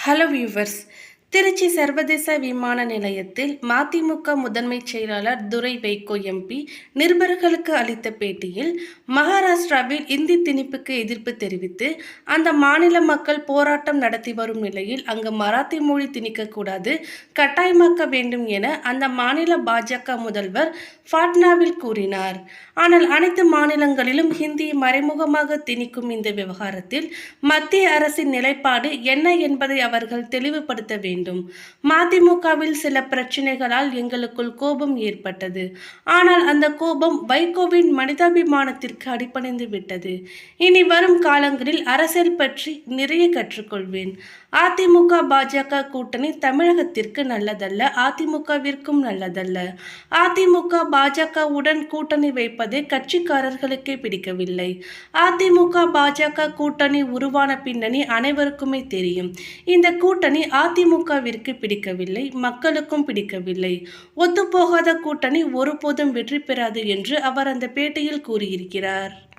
Hello viewers Trichy சர்வதேச விமான நிலையத்தில் மதிமுக முதன்மை செயலாளர் துரை வைகோ எம்பி நிருபர்களுக்கு அளித்த பேட்டியில் மகாராஷ்டிராவில் இந்தி திணிப்புக்கு எதிர்ப்பு தெரிவித்து அந்த மாநில மக்கள் போராட்டம் நடத்தி வரும் நிலையில் அங்கு மராத்தி மொழி திணிக்கக்கூடாது கட்டாயமாக்க வேண்டும் என அந்த மாநில பாஜக முதல்வர் பாட்னாவில் கூறினார். ஆனால் அனைத்து மாநிலங்களிலும் ஹிந்தியை மறைமுகமாக திணிக்கும் இந்த விவகாரத்தில் மத்திய அரசின் நிலைப்பாடு என்ன என்பதை அவர்கள் தெளிவுபடுத்த வேண்டும். மதிமுகவில் சில பிரச்சனைகளால் எங்களுக்குள் கோபம் ஏற்பட்டது. ஆனால் அந்த கோபம் வைகோவின் மனிதாபிமானத்திற்கு அடிப்படைந்து விட்டது. இனி வரும் காலங்களில் அரசியல் பற்றி நிறைய கற்றுக்கொள்வேன். அதிமுக பாஜக கூட்டணி தமிழகத்திற்கு நல்லதல்ல அதிமுகவிற்கும் நல்லதல்ல. அதிமுக பாஜகவுடன் கூட்டணி வைப்பது கட்சிக்காரர்களுக்கே பிடிக்கவில்லை. அதிமுக பாஜக கூட்டணி உருவான பின்னணி அனைவருக்குமே தெரியும். இந்த கூட்டணி அதிமுக திமுகவிற்கு பிடிக்கவில்லை மக்களுக்கும் பிடிக்கவில்லை. ஒத்துப்போகாத கூட்டணி ஒருபோதும் வெற்றி பெறாது என்று அவர் அந்த பேட்டியில் கூறியிருக்கிறார்.